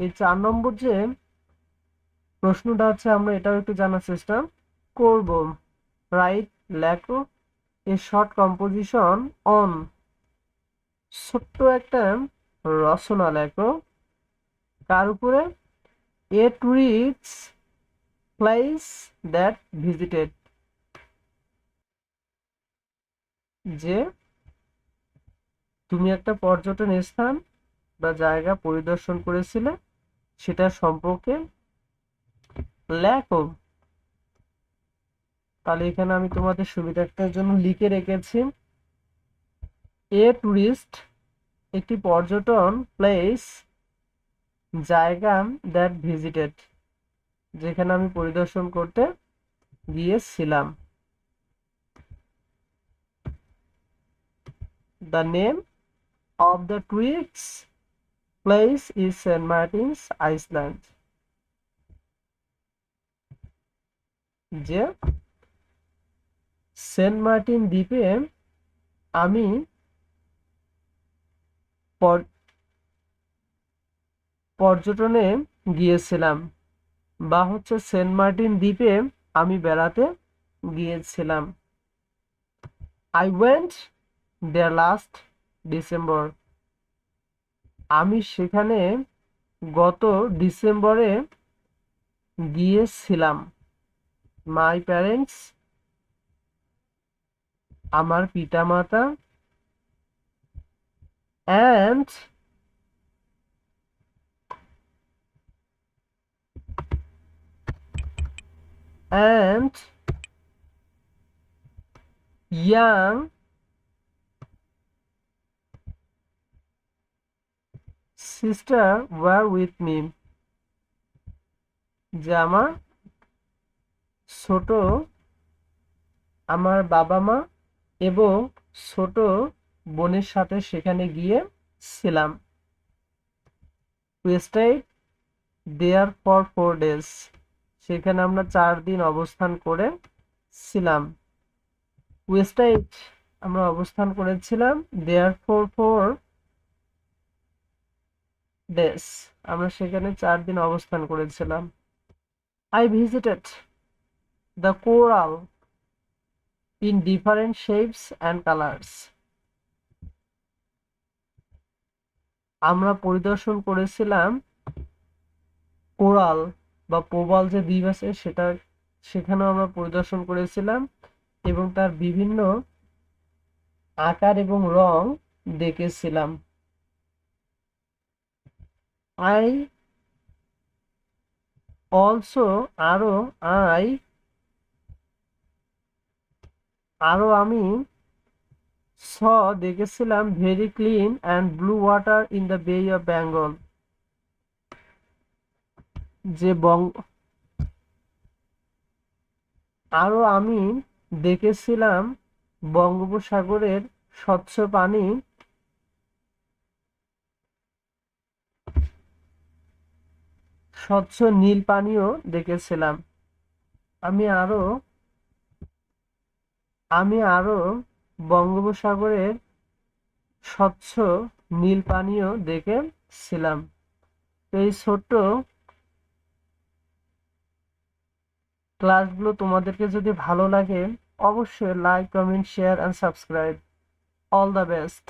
এই চার নম্বর যে প্রশ্নটা আছে, আমরা এটাও একটু জানার চেষ্টা করব। রাইট লেখো। এ শর্ট কম্পোজিশন অন ছোট্ট একটা রচনা লেখো। কার উপরে a tourist place that visited যে, তুমি একটা পর্যটন স্থান বা জায়গা পরিদর্শন করেছিলে, সেটা সম্পর্কে লেখো। তাহলে এখানে আমি তোমাদের সুবিধাটার জন্য লিখে রেখেছি। এ টুরিস্ট, একটি পর্যটন প্লেস, জায়গা দ্যাট ভিজিটেড, যেখানে আমি পরিদর্শন করতে গিয়েছিলাম। The name of the tourist place is Saint Martin's island যে সেন্ট মার্টিন দ্বীপে আমি পর্যটনে গিয়েছিলাম বা হচ্ছে সেন্ট মার্টিন দ্বীপে আমি বেড়াতে গিয়েছিলাম। I went there last December আমি সেখানে গত ডিসেম্বরে গিয়েছিলাম। মাই প্যারেন্টস আমার পিতামাতা and and young sister were with me. যে আমার ছোট আমার বাবা মা এবং ছোট বোনের সাথে সেখানে গিয়েছিলাম we stayed there for four days সেখানে আমরা চার দিন অবস্থান করে ছিলাম। ওয়েস্টাইট আমরা অবস্থান করেছিলাম দেয়ার ফোর ফোর ডেস আমরা সেখানে চার দিন অবস্থান করেছিলাম। I visited the coral in different shapes and colours আমরা পরিদর্শন করেছিলাম কোরাল বা প্রবাল যে দ্বীপ আছে সেটা, সেখানেও আমরা পরিদর্শন করেছিলাম এবং তার বিভিন্ন আকার এবং রং দেখেছিলাম। আই অলসো আরও আই আরও আমি স দেখেছিলাম very clean and blue water in the Bay of Bengal যে বঙ্গ আরও আমি দেখেছিলাম বঙ্গোপসাগরের স্বচ্ছ পানি স্বচ্ছ নীল পানিও দেখেছিলাম। আমি আরও আমি আরও বঙ্গোপসাগরের স্বচ্ছ নীল পানিও দেখেছিলাম। এই ছোট্ট ক্লাসগুলো তোমাদেরকে যদি ভালো লাগে, অবশ্যই like comment share and subscribe all the best